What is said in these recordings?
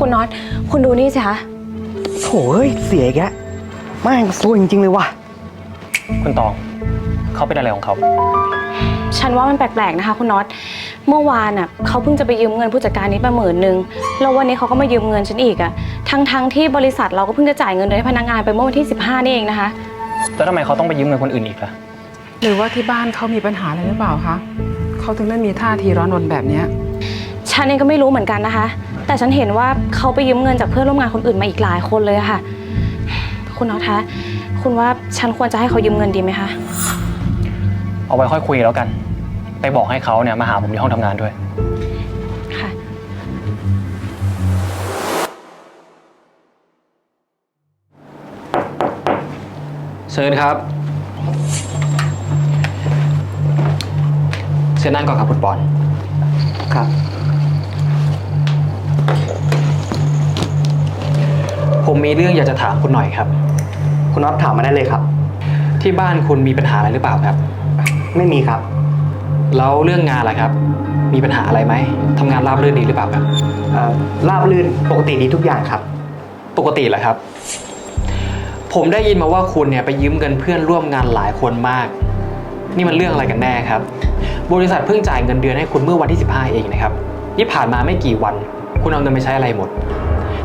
คุณน็อต คุณดูนี่สิคะ โถ่เอ้ยเสียอีกแล้วแม่งซวยจริง ๆ เลยว่ะ คุณตอง เขาเป็นอะไรของเขา ฉันว่ามันแปลกๆนะคะคุณน็อต เมื่อวานอะเขาเพิ่งจะไปยืมเงินผู้จัดการนี้ไปหมื่นหนึ่งแล้ววันนี้เขาก็มายืมเงินฉันอีกอะ ทั้งๆที่บริษัทเราก็เพิ่งจะจ่ายเงินเดือนให้พนักงานไปเมื่อวันที่ 15 นี่เองนะคะ แล้วทำไมเขาต้องไปยืมเงินคนอื่นอีกล่ะ หรือว่าที่บ้านเขามีปัญหาอะไรหรือเปล่าคะเขาถึงได้มีท่าทีร้อนรนแบบเนี้ย ฉันเองก็ไม่รู้เหมือนกันนะคะ แต่ฉันเห็นว่าเขาไปยืมเงินจากเพื่อนร่วมงานคนอื่นมาอีกหลายคนเลยอะค่ะ คุณน็อตคะ คุณว่าฉันควรจะให้เขายืมเงินดีไหมคะ เอาไว้ค่อยคุยแล้วกัน ไปบอกให้เขาเนี่ยมาหาผมที่ห้องทำงานด้วย ค่ะ เชิญครับ เชิญนั่งก่อนครับคุณปอน ครับ ผมมีเรื่องอยากจะถามคุณหน่อยครับ คุณน็อตถามมาได้เลยครับ ที่บ้านคุณมีปัญหาอะไรหรือเปล่าครับ ไม่มีครับ แล้วเรื่องงานล่ะครับ มีปัญหาอะไรไหมทำงานราบรื่นดีหรือเปล่าครับ เอ่อราบรื่นปกติดีทุกอย่างครับ ปกติแหละครับ ผมได้ยินมาว่าคุณเนี่ยไปยืมเงินเพื่อนร่วมงานหลายคนมาก นี่มันเรื่องอะไรกันแน่ครับ บริษัทเพิ่งจ่ายเงินเดือนให้คุณเมื่อวันที่ 15 เองนะครับ นี่ผ่านมาไม่กี่วัน คุณเอาเงินไปใช้อะไรหมด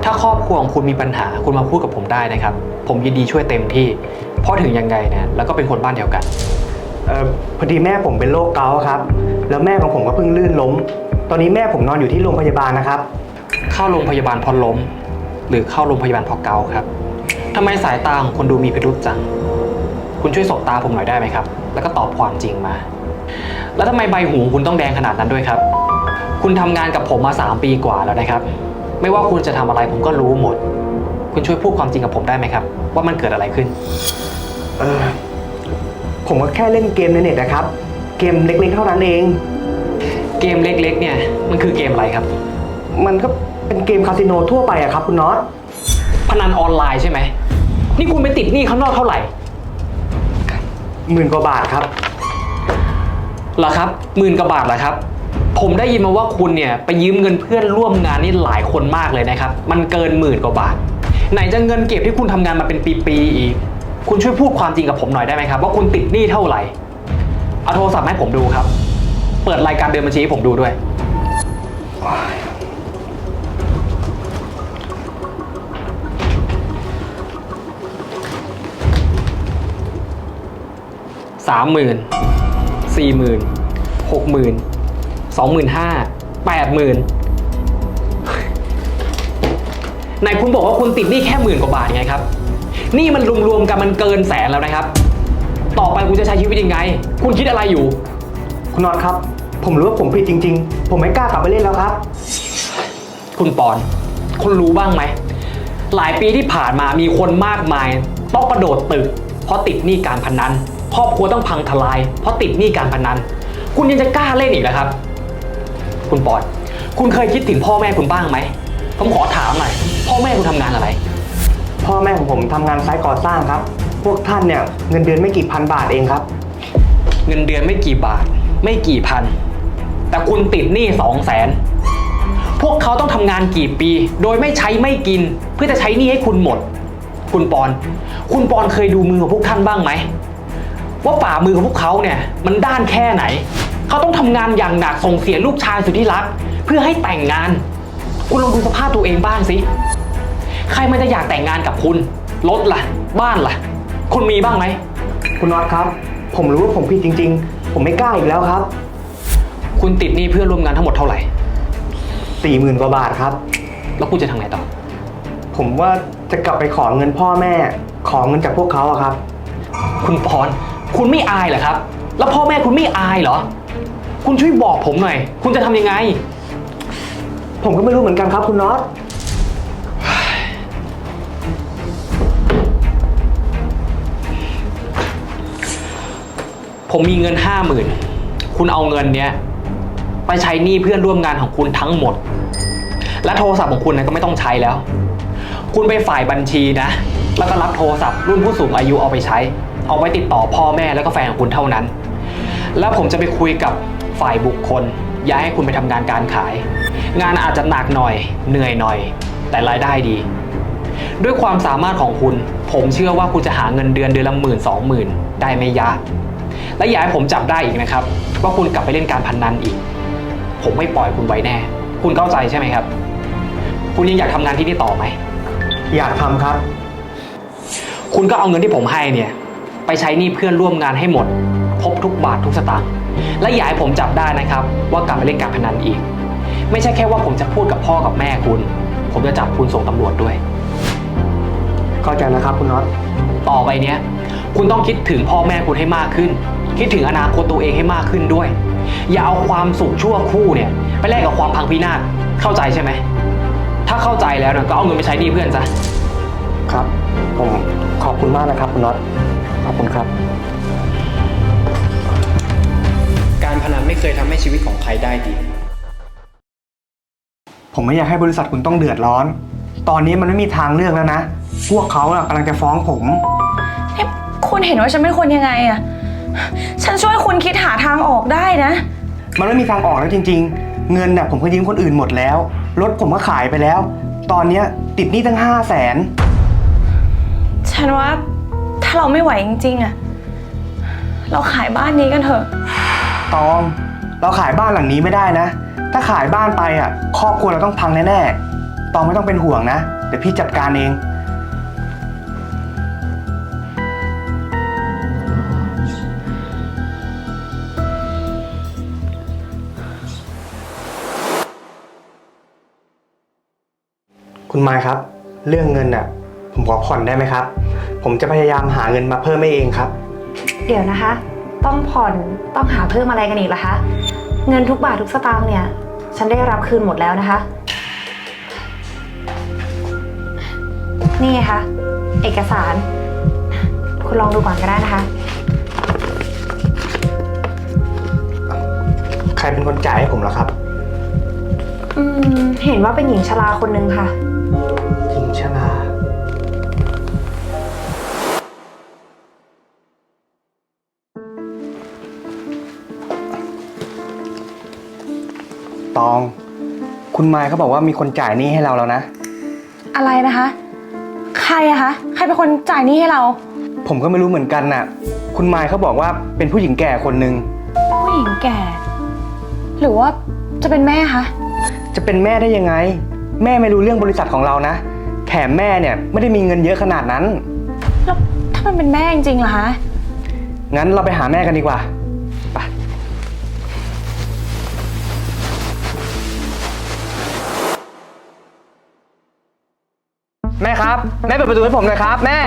ถ้าครอบครัวของคุณมีปัญหาคุณมาพูดกับผมได้นะครับ ผมยินดีช่วยเต็มที่ เพราะถึงยังไงเนี่ยแล้วก็เป็นคนบ้านเดียวกัน เอ่อพอดีแม่ผมเป็นโรคเกาต์ครับ แล้วแม่ของผมก็เพิ่งลื่นล้ม ตอนนี้แม่ผมนอนอยู่ที่โรงพยาบาลนะครับ เข้าโรงพยาบาลเพอล้ม หรือเข้าโรงพยาบาลเพอเกาครับทำไมสายตาของคนดูมีพิรุษจัง คุณช่วยสบตาผมหน่อยได้ไหมครับ แล้วก็ตอบความจริงมา แล้วทำไมใบหูคุณต้องแดงขนาดนั้นด้วยครับ คุณทำงานกับผมมา 3 ปีกว่าแล้วนะครับ ไม่ว่าคุณจะทำอะไรผมก็รู้หมด คุณช่วยพูดความจริงกับผมได้ไหมครับ ว่ามันเกิดอะไรขึ้น เออผมก็แค่เล่นเกมในเน็ตนะครับ เกมเล็กๆเท่านั้นเอง เกมเล็ก ๆ เนี่ยมันคือเกมอะไรครับ มันก็เป็นเกมคาสิโนทั่วไปอะครับ คุณน็อตพนันออนไลน์ใช่ไหม นี่คุณไปติดหนี้ข้างนอกเท่าไหร่หมื่นกว่าบาทครับ เหรอครับหมื่นกว่าบาทเหรอครับ ผมได้ยินมาว่าคุณเนี่ยไปยืมเงินเพื่อนร่วมงานนี่หลายคนมากเลยนะครับ มันเกินหมื่นกว่าบาท ไหนจะเงินเก็บที่คุณทำงานมาเป็นปีๆอีก คุณช่วยพูดความจริงกับผมหน่อยได้ไหมครับ ว่าคุณติดหนี้เท่าไหร่ เอาโทรศัพท์มาให้ผมดูครับ เปิดรายการเดินบัญชีให้ผมดูด้วย สามหมื่นสี่หมื่นหกหมื่น สองหมื่นห้าแปดหมื่นไหนคุณบอกว่าคุณติดหนี้แค่หมื่นกว่าบาทไงครับหนี่มันรวมๆกันมันเกินแสนแล้วนะครับ ต่อไปคุณจะใช้ชีวิตยังไง คุณคิดอะไรอยู่ คุณน็อตครับ ผมรู้ว่าผมผิดจริง ๆ ผมไม่กล้ากลับไปเล่นแล้วครับ คุณปอน คุณรู้บ้างไหม หลายปีที่ผ่านมามีคนมากมาย ต้องกระโดดตึก เพราะติดหนี้การพนัน ครอบครัวต้องพังทลาย เพราะติดหนี้การพนัน คุณยังจะกล้าเล่นอีกเหรอครับ คุณปอน คุณเคยคิดถึงพ่อแม่คุณบ้างไหม ผมขอถามหน่อย พ่อแม่คุณทำงานอะไร พ่อแม่ของผมทำงานไซต์ก่อสร้างครับ พวกท่านเนี่ยเงินเดือนไม่กี่พันบาทเองครับ เงินเดือนไม่กี่บาท ไม่กี่พัน แต่คุณติดหนี้สองแสน พวกเขาต้องทำงานกี่ปี โดยไม่ใช้ไม่กิน เพื่อจะใช้หนี้ให้คุณหมด คุณปอน คุณปอนเคยดูมือของพวกท่านบ้างไหม ว่าฝ่ามือของพวกเขาเนี่ยมันด้านแค่ไหน เขาต้องทำงานอย่างหนักส่งเสียลูกชายสุดที่รัก เพื่อให้แต่งงาน คุณลองดูสภาพตัวเองบ้างสิ ใครมันจะอยากแต่งงานกับคุณ รถล่ะ บ้านล่ะ คุณมีบ้างไหม คุณน็อตครับ ผมรู้ว่าผมผิดจริง ๆ ผมไม่กล้าอีกแล้วครับ คุณติดหนี้เพื่อนร่วมงานทั้งหมดเท่าไหร่ สี่หมื่นกว่าบาทครับ แล้วคุณจะทำไงต่อ ผมว่าจะกลับไปขอเงินพ่อแม่ ขอเงินจากพวกเขาอะครับ คุณพร คุณไม่อายเหรอครับ แล้วพ่อแม่คุณไม่อายเหรอ คุณช่วยบอกผมหน่อย คุณจะทำยังไง ผมก็ไม่รู้เหมือนกันครับคุณน็อต ผมมีเงินห้าหมื่นคุณเอาเงินเนี้ย ไปใช้หนี้เพื่อนร่วมงานของคุณทั้งหมด และโทรศัพท์ของคุณนะก็ไม่ต้องใช้แล้ว คุณไปฝ่ายบัญชีนะ แล้วก็รับโทรศัพท์รุ่นผู้สูงอายุเอาไปใช้ เอาไว้ติดต่อพ่อแม่แล้วก็แฟนของคุณเท่านั้น แล้วผมจะไปคุยกับ ฝ่ายบุคคล ย้ายให้คุณไปทำงานการขาย งานอาจจะหนักหน่อย เหนื่อยหน่อย แต่รายได้ดี ด้วยความสามารถของคุณ ผมเชื่อว่าคุณจะหาเงินเดือนเดือนละหมื่นสองหมื่นได้ไม่ยาก และอย่าให้ผมจับได้อีกนะครับ ว่าคุณกลับไปเล่นการพนนันอีก ผมไม่ปล่อยคุณไว้แน่ คุณเข้าใจใช่ไหมครับ คุณยังอยากทำงานที่นี่ต่อไหม อยากทำครับ คุณก็เอาเงินที่ผมให้เนี่ย ไปใช้หนี้เพื่อนร่วมงานให้หมด ครบทุกบาททุกสตางค์ และอย่าให้ผมจับได้นะครับ ว่ากลับไปเล่นการพนันอีก ไม่ใช่แค่ว่าผมจะพูดกับพ่อกับแม่คุณ ผมจะจับคุณส่งตำรวจด้วย เข้าใจแล้วครับคุณน็อตต่อไปเนี้ย คุณต้องคิดถึงพ่อแม่คุณให้มากขึ้น คิดถึงอนาคตตัวเองให้มากขึ้นด้วย อย่าเอาความสุขชั่วครู่เนี่ย ไปแลกกับความพังพินาศเข้าใจใช่ไหมถ้าเข้าใจแล้วเนี่ยก็เอาเงินไปใช้หนี้เพื่อนซะครับ ผมขอบคุณมากนะครับคุณน็อตขอบคุณครับ การพนันไม่เคยทำให้ชีวิตของใครได้ดี ผมไม่อยากให้บริษัทคุณต้องเดือดร้อน ตอนนี้มันไม่มีทางเลือกแล้วนะ พวกเขาน่ะกำลังจะฟ้องผม นี่คุณเห็นว่าฉันเป็นคนยังไงอะฉันช่วยคุณคิดหาทางออกได้นะ มันไม่มีทางออกแล้วจริง ๆ เงินน่ะผมก็ยืมคนอื่นหมดแล้ว รถผมก็ขายไปแล้ว ตอนเนี้ยติดหนี้ตั้งห้าแสน ฉันว่าถ้าเราไม่ไหวจริงๆอะเราขายบ้านนี้กันเถอะ ตอง เราขายบ้านหลังนี้ไม่ได้นะ ถ้าขายบ้านไปอะครอบครัวเราต้องพังแน่ๆตองไม่ต้องเป็นห่วงนะเดี๋ยวพี่จัดการเอง คุณไมค์ครับ เรื่องเงินน่ะ ผมขอผ่อนได้ไหมครับ ผมจะพยายามหาเงินมาเพิ่มให้เองครับ เดี๋ยวนะคะ ต้องผ่อนต้องหาเพิ่มอะไรกันอีกล่ะคะ เงินทุกบาททุกสตางค์เนี่ย ฉันได้รับคืนหมดแล้วนะคะ นี่ไงคะเอกสาร คุณลองดูก่อนก็ได้นะคะ ใครเป็นคนจ่ายให้ผมเหรอครับ อืม เห็นว่าเป็นหญิงชราคนนึงค่ะ ตอง คุณไมค์เขาบอกว่ามีคนจ่ายหนี้ให้เราแล้วนะ อะไรนะคะ ใครอะคะ ใครเป็นคนจ่ายหนี้ให้เรา ผมก็ไม่รู้เหมือนกันน่ะ คุณไมค์เขาบอกว่าเป็นผู้หญิงแก่คนหนึ่งผู้หญิงแก่ หรือว่าจะเป็นแม่คะ จะเป็นแม่ได้ยังไง แม่ไม่รู้เรื่องบริษัทของเรานะ แถมแม่เนี่ยไม่ได้มีเงินเยอะขนาดนั้น แล้วถ้ามันเป็นแม่จริงๆล่ะคะ งั้นเราไปหาแม่กันดีกว่า แม่ครับ แม่เปิดประตูให้ผมหน่อยครับ แม่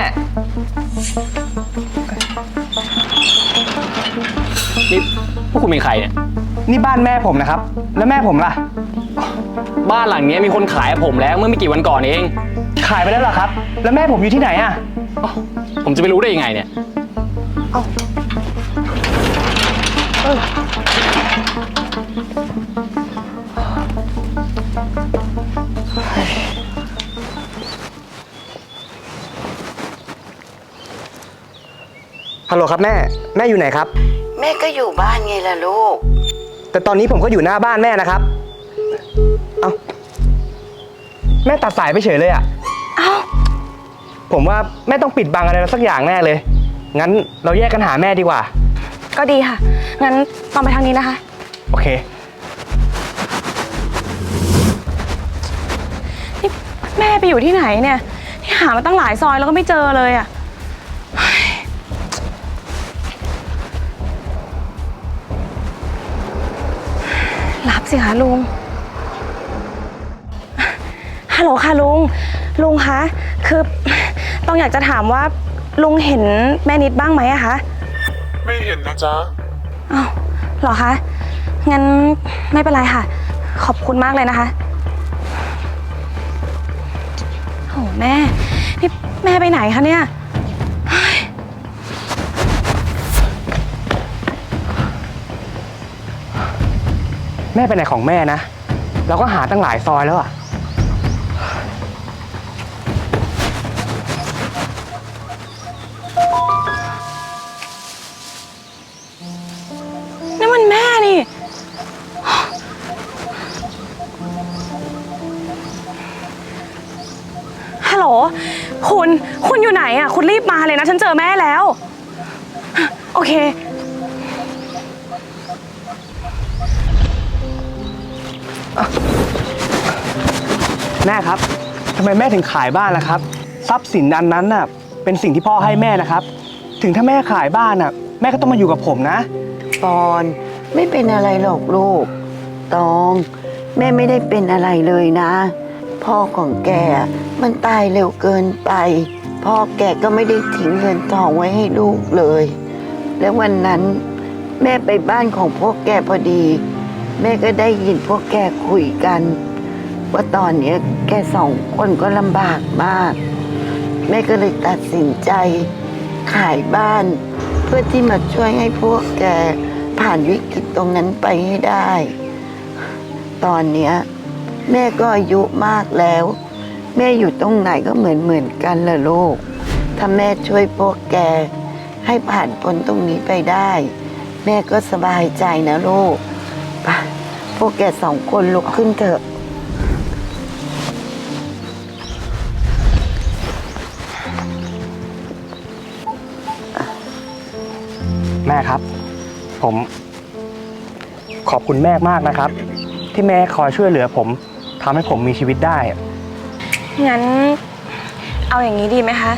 นี่พวกคุณเป็นใครเนี่ย นี่บ้านแม่ผมนะครับ แล้วแม่ผมล่ะ บ้านหลังเนี้ยมีคนขายให้ผมแล้วเมื่อไม่กี่วันก่อนเอง ขายไปแล้วเหรอครับ แล้วแม่ผมอยู่ที่ไหนอะอ้าวผมจะไปรู้ได้ยังไงเนี่ย ฮัลโหลครับแม่ แม่อยู่ไหนครับ แม่ก็อยู่บ้านไงล่ะลูก แต่ตอนนี้ผมก็อยู่หน้าบ้านแม่นะครับ เอ้า แม่ตัดสายไปเฉยเลยอะเอ้า ผมว่าแม่ต้องปิดบังอะไรเราสักอย่างแน่เลย งั้นเราแยกกันหาแม่ดีกว่า ก็ดีค่ะ งั้นตองไปทางนี้นะคะ โอเค นี่แม่ไปอยู่ที่ไหนเนี่ยที่หามาตั้งหลายซอยแล้วก็ไม่เจอเลยอะเฮ้ย รับสิคะลุง ฮัลโหลค่ะลุง ลุงคะ คือต้องอยากจะถามว่า ลุงเห็นแม่นิดบ้างไหมอะคะ ไม่เห็นนะจ๊ะอ้าวเหรอคะ งั้นไม่เป็นไรค่ะ ขอบคุณมากเลยนะคะโหแม่ นี่แม่ไปไหนคะเนี่ย ม่ไปไหนของแม่นะ เราก็หาตั้งหลายซอยแล้วอะนี่มันแม่นี่ ฮัลโหล คุณ คุณอยู่ไหนอะคุณรีบมาเลยนะ ฉันเจอแม่แล้ว โอเค แม่ครับทำไมแม่ถึงขายบ้านล่ะครับ ทรัพย์สินอันนั้นน่ะ เป็นสิ่งที่พ่อให้แม่นะครับ ถึงถ้าแม่ขายบ้านน่ะ แม่ก็ต้องมาอยู่กับผมนะ ปอนไม่เป็นอะไรหรอกลูก ตอง แม่ไม่ได้เป็นอะไรเลยนะ พ่อของแกมันตายเร็วเกินไป พ่อแกก็ไม่ได้ทิ้งเงินทองไว้ให้ลูกเลย แล้ววันนั้นแม่ไปบ้านของพวกแกพอดี แม่ก็ได้ยินพวกแกคุยกัน ว่าตอนนี้แกสองคนก็ลำบากมาก แม่ก็เลยตัดสินใจ ขายบ้าน เพื่อที่มาช่วยให้พวกแกผ่านวิกฤตตรงนั้นไปให้ได้ ตอนนี้แม่ก็อายุมากแล้ว แม่อยู่ตรงไหนก็เหมือนเหมือนกันละลูก ถ้าแม่ช่วยพวกแก ให้ผ่านพ้นตรงนี้ไปได้ แม่ก็สบายใจนะลูก ไปพวกแกสองคนลุกขึ้นเถอะ แม่ครับ ผม ขอบคุณแม่มากนะครับ ที่แม่คอยช่วยเหลือผมทำให้ผมมีชีวิตได้ งั้น เอาอย่างนี้ดีไหมคะ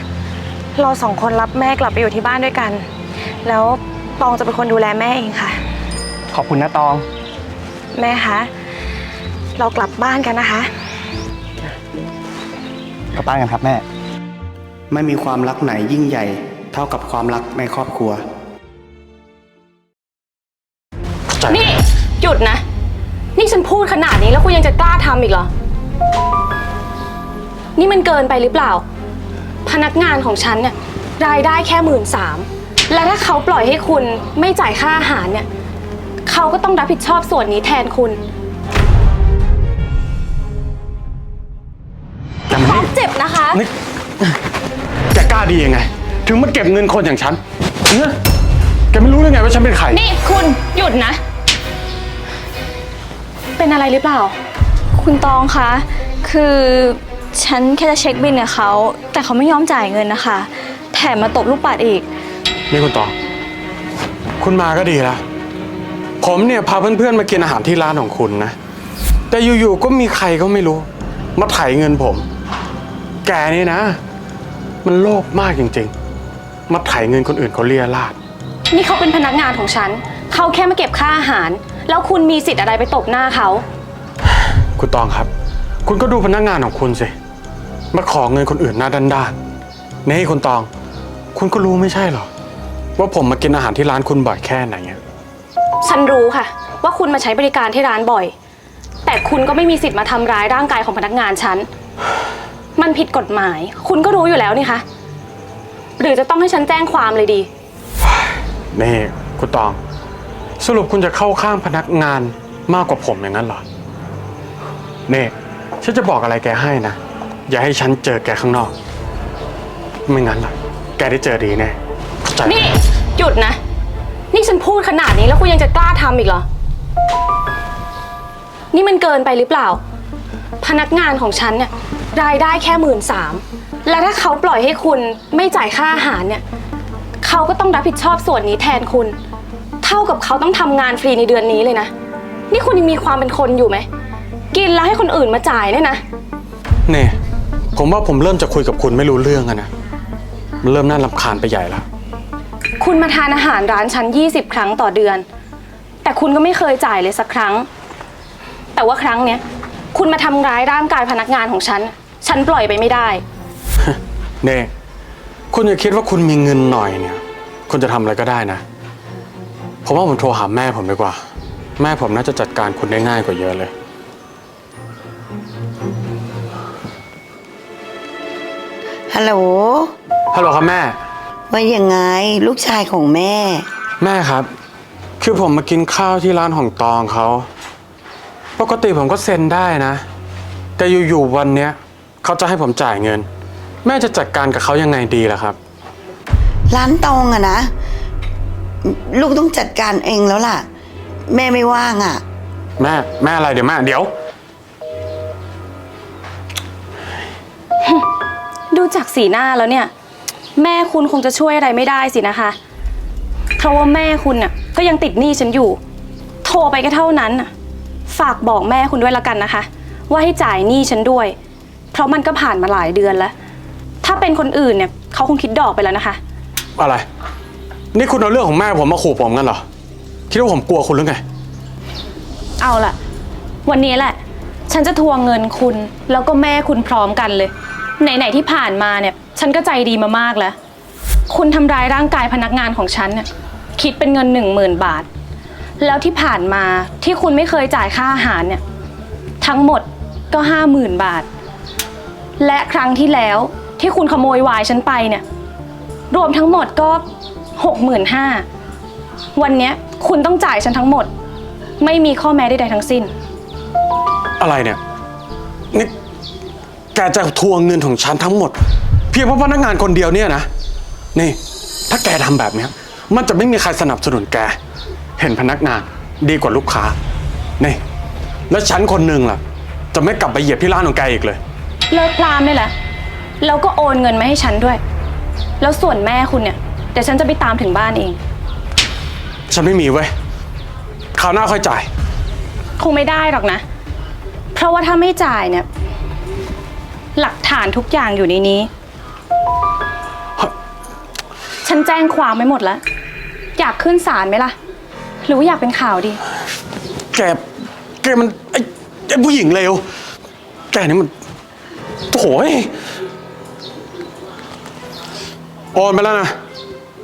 เราสองคนรับแม่กลับไปอยู่ที่บ้านด้วยกัน แล้วตองจะเป็นคนดูแลแม่เองค่ะ ขอบคุณนะตอง แม่คะ เรากลับบ้านกันนะคะ กลับบ้านกันครับแม่ ไม่มีความรักไหนยิ่งใหญ่ เท่ากับความรักในครอบครัว นี่ หยุดนะ นี่ฉันพูดขนาดนี้แล้วคุณยังจะกล้าทำอีกเหรอ นี่มันเกินไปหรือเปล่า พนักงานของฉันเนี่ยรายได้แค่หมื่นสามและถ้าเขาปล่อยให้คุณไม่จ่ายค่าอาหารเนี่ย เขาก็ต้องรับผิดชอบส่วนนี้แทนคุณจำป๊นี่อปเจ็บนะคะ นี่แกกล้าดียังไง ถึงมาเก็บเงินคนอย่างฉันเนี่ยแกไม่รู้ได้ไงว่าฉันเป็นใคร นี่คุณหยุดนะ เป็นอะไรหรือเปล่า คุณตองคะ คือฉันแค่จะเช็คบินกับเขา แต่เขาไม่ยอมจ่ายเงินนะคะ แถมมาตบลูกปัดอีก นี่คุณตอง คุณมาก็ดีละ ผมเนี่ยพาเพื่อนๆมากินอาหารที่ร้านของคุณนะ แต่อยู่ๆก็มีใครก็ไม่รู้ มาไถเงินผม แกนี่นะ มันโลภมากจริงๆ มาไถเงินคนอื่นเขาเลียราด นี่เขาเป็นพนักงานของฉัน เขาแค่มาเก็บค่าอาหาร แล้วคุณมีสิทธิ์อะไรไปตบหน้าเขา คุณตองครับ คุณก็ดูพนักงานของคุณสิ มาขอเงินคนอื่นหน้าด้านๆนี่คุณตอง คุณก็รู้ไม่ใช่เหรอ ว่าผมมากินอาหารที่ร้านคุณบ่อยแค่ไหนอะ ฉันรู้ค่ะ ว่าคุณมาใช้บริการที่ร้านบ่อย แต่คุณก็ไม่มีสิทธิ์มาทำร้ายร่างกายของพนักงานฉัน มันผิดกฎหมาย คุณก็รู้อยู่แล้วนี่คะ หรือจะต้องให้ฉันแจ้งความเลยดี นี่คุณตอง สรุปคุณจะเข้าข้างพนักงานมากกว่าผมอย่างนั้นเหรอนี่ฉันจะบอกอะไรแกให้นะ อย่าให้ฉันเจอแกข้างนอก ไม่งั้นล่ะ แกได้เจอดีแน่เข้าใจไหม นี่ หยุดนะ นี่ฉันพูดขนาดนี้แล้วคุณยังจะกล้าทำอีกเหรอ นี่มันเกินไปหรือเปล่า พนักงานของฉันเนี่ยรายได้แค่หมื่นสามและถ้าเขาปล่อยให้คุณไม่จ่ายค่าอาหารเนี่ยเขาก็ต้องรับผิดชอบส่วนนี้แทนคุณ เท่ากับเขาต้องทำงานฟรีในเดือนนี้เลยนะ นี่คุณยังมีความเป็นคนอยู่ไหม กินแล้วให้คนอื่นมาจ่ายเนี่ยนะ เน่ ผมว่าผมเริ่มจะคุยกับคุณไม่รู้เรื่องอะนะ เริ่มน่ารำคาญไปใหญ่แล้ว คุณมาทานอาหารร้านฉัน 20 ครั้งต่อเดือน แต่คุณก็ไม่เคยจ่ายเลยสักครั้ง แต่ว่าครั้งเนี้ย คุณมาทำร้ายร่างกายพนักงานของฉัน ฉันปล่อยไปไม่ได้ เน่คุณอย่าคิดว่าคุณมีเงินหน่อยเนี่ย คุณจะทำอะไรก็ได้นะ ผมว่าผมโทรหาแม่ผมดีกว่า แม่ผมน่าจะจัดการคุณได้ง่ายกว่าเยอะเลย ฮัลโหล ฮัลโหลครับแม่ ว่ายังไงลูกชายของแม่ แม่ครับ คือผมมากินข้าวที่ร้านของตองเขา ปกติผมก็เซ็นได้นะ แต่อยู่ๆวันเนี้ยเขาจะให้ผมจ่ายเงิน แม่จะจัดการกับเขายังไงดีล่ะครับ ร้านตองอะนะ ลูกต้องจัดการเองแล้วล่ะ แม่ไม่ว่างอะแม่แม่อะไรเดี๋ยวแม่เดี๋ยวจากสีหน้าแล้วเนี่ย แม่คุณคงจะช่วยอะไรไม่ได้สินะคะ เพราะว่าแม่คุณน่ะก็ยังติดหนี้ฉันอยู่ โทรไปก็เท่านั้นน่ะฝากบอกแม่คุณด้วยละกันนะคะ ว่าให้จ่ายหนี้ฉันด้วย เพราะมันก็ผ่านมาหลายเดือนแล้ว ถ้าเป็นคนอื่นเนี่ยเขาคงคิดดอกไปแล้วนะคะ อะไร นี่คุณเอาเรื่องของแม่ผมมาขู่ผมกันเหรอ คิดว่าผมกลัวคุณหรือไง เอาล่ะ วันนี้แหละ ฉันจะทวงเงินคุณแล้วก็แม่คุณพร้อมกันเลย ไหนๆที่ผ่านมาเนี่ย ฉันก็ใจดีมามากแล้ว คุณทำร้ายร่างกายพนักงานของฉันเนี่ยคิดเป็นเงินหนึ่งหมื่นบาท แล้วที่ผ่านมาที่คุณไม่เคยจ่ายค่าอาหารเนี่ย ทั้งหมดก็ห้าหมื่นบาท และครั้งที่แล้วที่คุณขโมยวายฉันไปเนี่ย รวมทั้งหมดก็หกหมื่นห้าวันเนี้ยคุณต้องจ่ายฉันทั้งหมด ไม่มีข้อแม้ใดๆทั้งสิ้น อะไรเนี่ย นี่แกจะทวงเงินของฉันทั้งหมด เพียงเพราะพนักงานคนเดียวเนี่ยนะ นี่ ถ้าแกทำแบบเนี้ย มันจะไม่มีใครสนับสนุนแก เห็นพนักงานดีกว่าลูกค้า นี่ แล้วฉันคนหนึ่งล่ะ จะไม่กลับไปเหยียบที่ร้านของแกอีกเลย เลิกพรามได้แล้วแล้วก็โอนเงินมาให้ฉันด้วย แล้วส่วนแม่คุณเนี่ยเดี๋ยวฉันจะไปตามถึงบ้านเอง ฉันไม่มีเว้ยคราวหน้าค่อยจ่าย คงไม่ได้หรอกนะ เพราะว่าถ้าไม่จ่ายเนี่ย หลักฐานทุกอย่างอยู่ในนี้ ฉันแจ้งความไม่หมดแล้ว อยากขึ้นศาลไหมล่ะ หรือว่าอยากเป็นข่าวดี แก แกมันไอ้ไอ้ผู้หญิงเลว แกนี่มันโถ่ยโอนไปแล้วนะ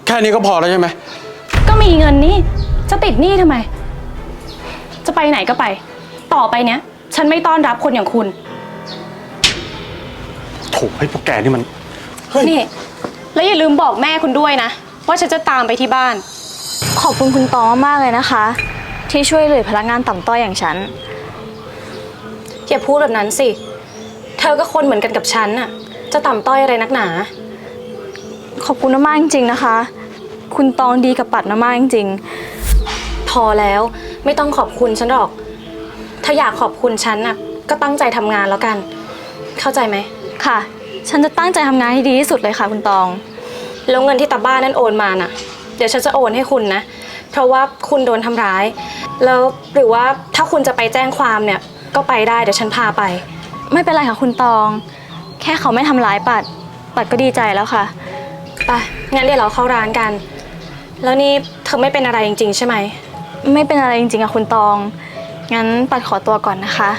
แค่นี้ก็พอแล้วใช่ไหม ก็มีเงินนี่ จะติดหนี้ทำไม จะไปไหนก็ไป ต่อไปเนี้ย ฉันไม่ต้อนรับคนอย่างคุณ โถ่ให้พวกแกนี่มัน เฮ้ย นี่ แล้วอย่าลืมบอกแม่คุณด้วยนะ ว่าฉันจะตามไปที่บ้าน ขอบคุณคุณตองมากๆเลยนะคะ ที่ช่วยเหลือพนักงานต่ำต้อยอย่างฉัน อย่าพูดแบบนั้นสิ เธอก็คนเหมือนกันกับฉันน่ะ จะต่ำต้อยอะไรนักหนา ขอบคุณมากๆจริงๆนะคะ คุณตองดีกับปัดมากๆจริงพอแล้วไม่ต้องขอบคุณฉันหรอก ถ้าอยากขอบคุณฉันน่ะก็ตั้งใจทำงานแล้วกัน เข้าใจไหม ๆค่ะ ฉันจะตั้งใจทำงานให้ดีที่สุดเลยค่ะคุณตอง แล้วเงินที่ตาบ้านนั่นโอนมาน่ะ เดี๋ยวฉันจะโอนให้คุณนะ เพราะว่าคุณโดนทำร้าย แล้วหรือว่าถ้าคุณจะไปแจ้งความเนี่ย ก็ไปได้เดี๋ยวฉันพาไป ไม่เป็นไรค่ะคุณตอง แค่เขาไม่ทำร้ายปัด ปัดก็ดีใจแล้วค่ะ ไป งั้นเดี๋ยวเราเข้าร้านกัน แล้วนี่เธอไม่เป็นอะไรจริง ๆ ใช่ไหม ไม่เป็นอะไรจริงๆอะคุณตอง งั้นปัดขอตัวก่อนนะคะ